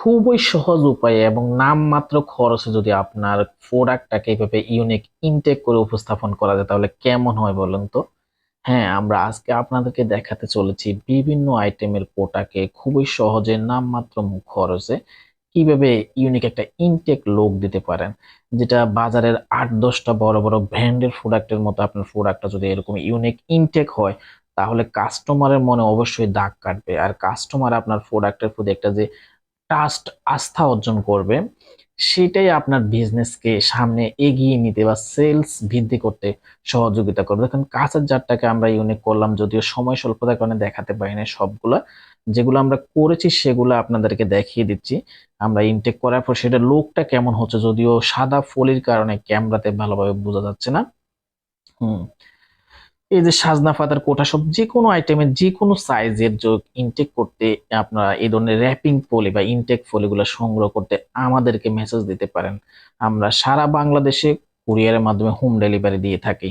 খুবই সহজ উপায়ে এবং নামমাত্র খরচে যদি আপনার প্রোডাক্টটাকে এভাবে ইউনিক ইনটেক করে উপস্থাপন করা যায়, তাহলে কেমন হয় বলুন তো? হ্যাঁ আমরা আজকে আপনাদেরকে দেখাতে চলেছি বিভিন্ন আইটেমের পোটাকে খুবই সহজে নামমাত্র খরচে কীভাবে ইউনিক একটা ইনটেক লোক দিতে পারেন, যেটা বাজারের আট দশটা বড় বড় ব্র্যান্ডের প্রোডাক্টের মতো আপনার প্রোডাক্টটা যদি এরকম ইউনিক ইনটেক হয়, তাহলে কাস্টমারের মনে অবশ্যই দাগ কাটবে। আর কাস্টমার আপনার প্রোডাক্টের প্রতি একটা যে ট্রাস্ট আস্থা অর্জন করবে, সেটাই আপনার বিজনেসকে সামনে এগিয়ে নিতে বা সেলস বৃদ্ধি করতে সহযোগিতা করবে। দেখুন, কাঁচের জারটাকে আমরা ইউনিক করলাম যদিও সময় স্বল্পতার কারণে দেখাতে পারি না সবগুলা। যেগুলো আমরা করেছি সেগুলো আপনাদেরকে দেখিয়ে দিচ্ছি। আমরা ইনটেক করার পর সেটা লোকটা কেমন হচ্ছে যদিও সাদা ফলির কারণে ক্যামেরাতে ভালোভাবে বোঝা যাচ্ছে না। হুম। এই যে সাজনা পাতার কোটা সব যে কোনো আইটেমের যে কোনো সাইজের যোগ ইনটেক করতে আপনারা এই ধরনের র্যাপিং ফলি বা ইনটেক ফলিগুলো সংগ্রহ করতে আমাদেরকে মেসেজ দিতে পারেন। আমরা সারা বাংলাদেশে কুরিয়ারের মাধ্যমে হোম ডেলিভারি দিয়ে থাকি।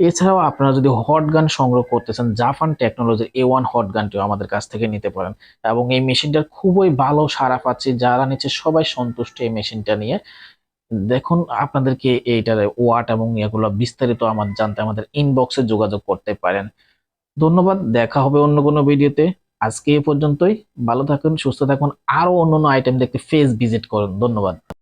এছাড়াও আপনারা যদি হট গান সংগ্রহ করতে চান জাপান টেকনোলজির এ ওয়ান হট গানটিও আমাদের কাছ থেকে নিতে পারেন। এবং এই মেশিনটার খুবই ভালো সারা পাচ্ছে। যারা নিচ্ছে সবাই সন্তুষ্ট এই মেশিনটা নিয়ে। দেখুন, আপনাদেরকে এইটার ওয়াট এবং এগুলো বিস্তারিত আমার জানতে আমাদের ইনবক্সে যোগাযোগ করতে পারেন। ধন্যবাদ, দেখা হবে অন্য কোনো ভিডিওতে। আজকে এ পর্যন্তই। ভালো থাকুন, সুস্থ থাকুন। আরও অন্য অন্য আইটেম দেখতে ফেস ভিজিট করুন। ধন্যবাদ।